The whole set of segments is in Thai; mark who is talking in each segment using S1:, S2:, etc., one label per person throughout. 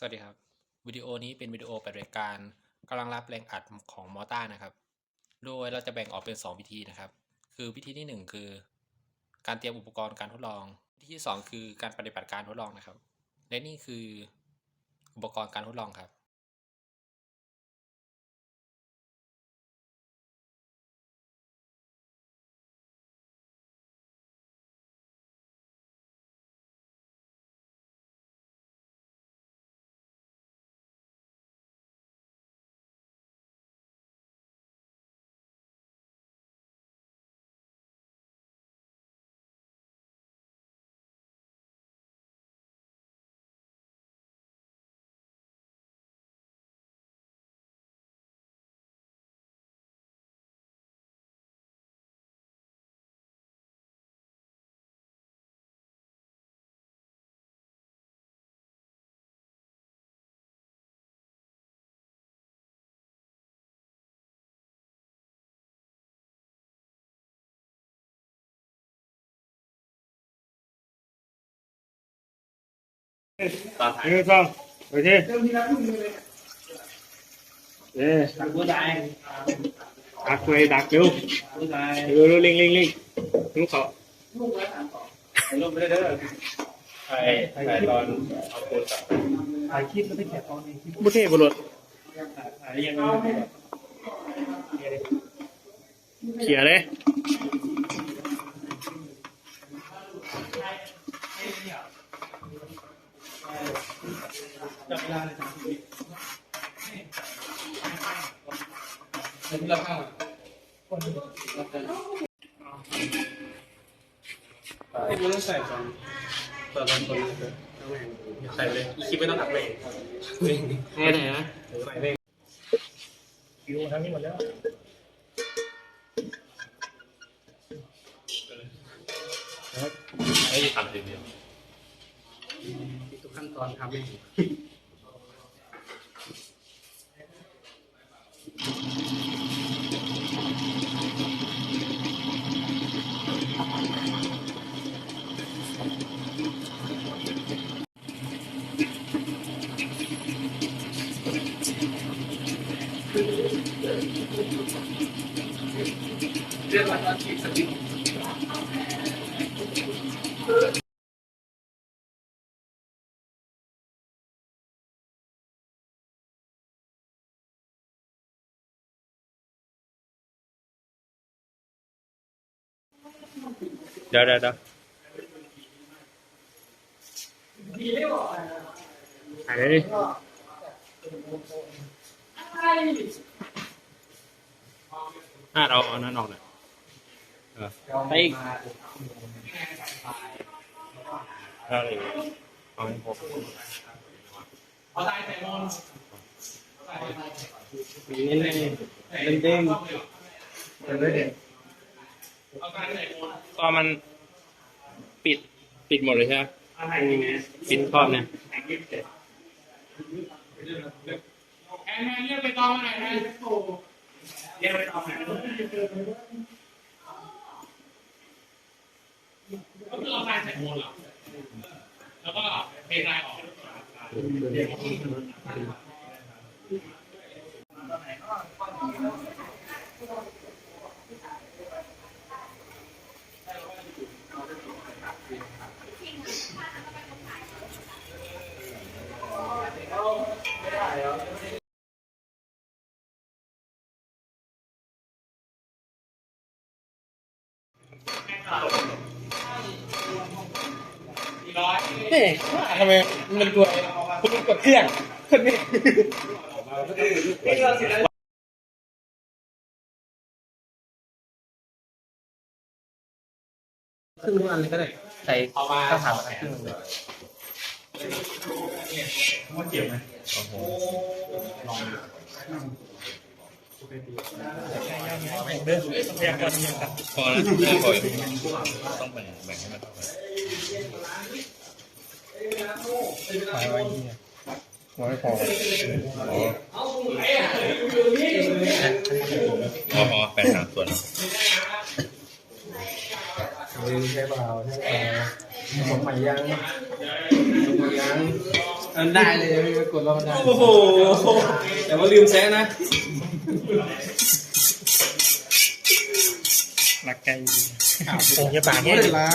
S1: สวัสดีครับ วิดีโอนี้เป็นวิดีโอปฏิบัติการกำลังรับแรงอัดของมอเตอร์นะครับ โดยเราจะแบ่งออกเป็น 2 วิธีนะครับ คือวิธีที่ 1 คือ การเตรียมอุปกรณ์การทดลอง วิธีที่ 2 คือการปฏิบัติการทดลองนะครับ และนี่คืออุปกรณ์การทดลองครับ
S2: หนึ่งสองโอเคเอ๊ะดักไปดักเร็วเร็วเร็วเร่งเร่งเร่งลูกเขา
S3: ถ่ายถ่ายตอนเอาโทรศัพท์
S2: ถ่ายคลิปแล้วไปแคปตอนนี้บุเทบรถ
S3: ถ่ายยังไง
S2: เขียเลย
S3: จับเวลาเลยสามสิบวิเป็นที่เราข้างไม่ต้องใส่ตอนตอนตอนคนเลยใส่เลยคลิปไม่ต้องอัดเลย
S2: แน่ไหนนะ
S3: ใส่เลย
S2: คิวทั้งนี้หมดแล้ว
S3: ไม่ได้ทำทีเดียว
S2: ทุกขั้นตอนทำเอง
S3: เรื่องวันที่สติ
S2: เดี๋ยวเดี๋ยวเดี๋ยว ถ่ายเลยดิอ่าเอาอันนั้นออกหน่อยเออไปอีกอะไรเอาให้ครบ
S3: เอาได้ใส่มอน
S2: นี่เลยเล่นเด้ง
S3: เอาได้ใส่มอน
S2: มันปิดปิดหมดเลยใช่ไหม
S3: อะไรอย่างเงี้ย
S2: ปิดครอบเนี่ย
S3: แอนแอนเรียกไปตองมาหน่อยแอนโอ้เรียกไปตองหน่อยก็คือเอาลายใส่มอนเหรอแล้วก็เทลายออก
S2: เฮ้ย ทำไมมันตัวคุณกดเครื่องคนนี้ครึ่งวันเลยก็ได้ใส่ข้าวผัดครึ่งเลย
S3: มันเกี่ยวไหม
S2: เด้อแยกกันยังกัน
S4: พอแล้วไม่พออีกต้องแบ่งแบ่งให้มันเท่ากัน
S2: ไปไว้ที่หัวไม่พอ
S4: อ๋อพอพอแบ่งสามส่วน
S2: ใช่เปล่าใช่เปล่าผมใหม่ยังผมใหม่ยังมันได้เลยไม่กดแล้วมันได้
S5: โอ้โหแต่ว่าลืมแซะนะ
S3: รักไก่
S2: คงจะปากไม่ได้ละ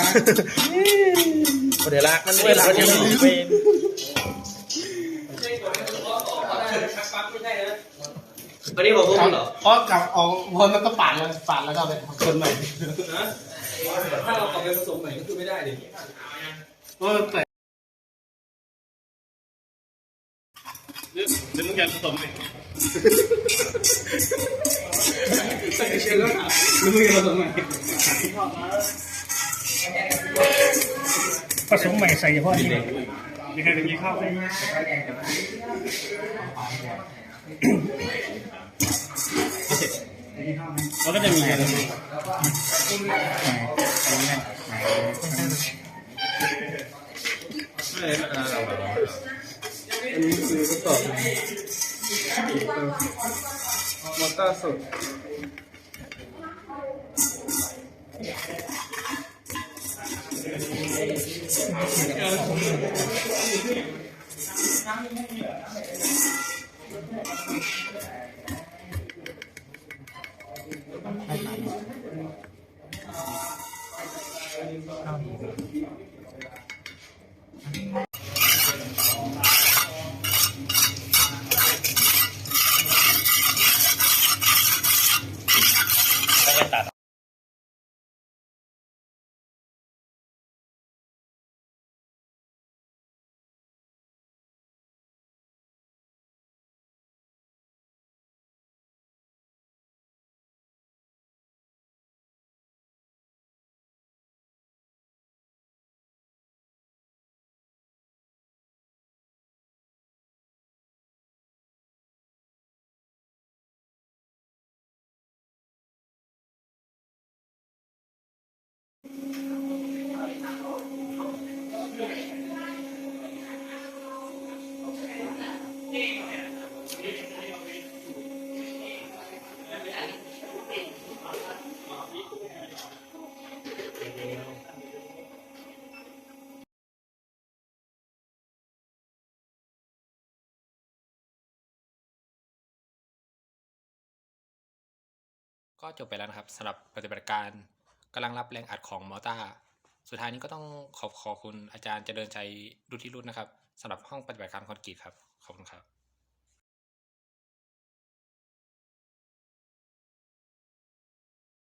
S2: เดี๋ยวละมันเวลาจะไม่เป็น
S5: อันนี้บอกพวกมึงเหรอ
S2: เพราะกลับออกคนมันก็ปาดแล้วปาดแล้วก็ไปทำคนใหม่
S5: นะถ้าเรากลับไปผสมใหม่ก็คือไม่ได้ดิ
S2: เออแต่
S3: หรือหรือมึงจะผสมไหม
S5: ใส่เชือกแล้วหรือมึงผสมใหม่
S3: ผสมใหม่ใส่เฉพาะนี่เลยมีใครเป็นยี่ข้าวไหมเราก็จะมีกัน ม
S5: อเตอร์
S1: ก็จบไปแล้วนะครับสำหรับปฏิบัติการกำลังรับแรงอัดของมอต้าสุดท้ายนี้ก็ต้องขอบขอบคุณอาจารย์เจริญชัยดุทิรุ่นนะครับสำหรับห้องปฏิบัติการคอนกรีตครับ ขอบคุณครับ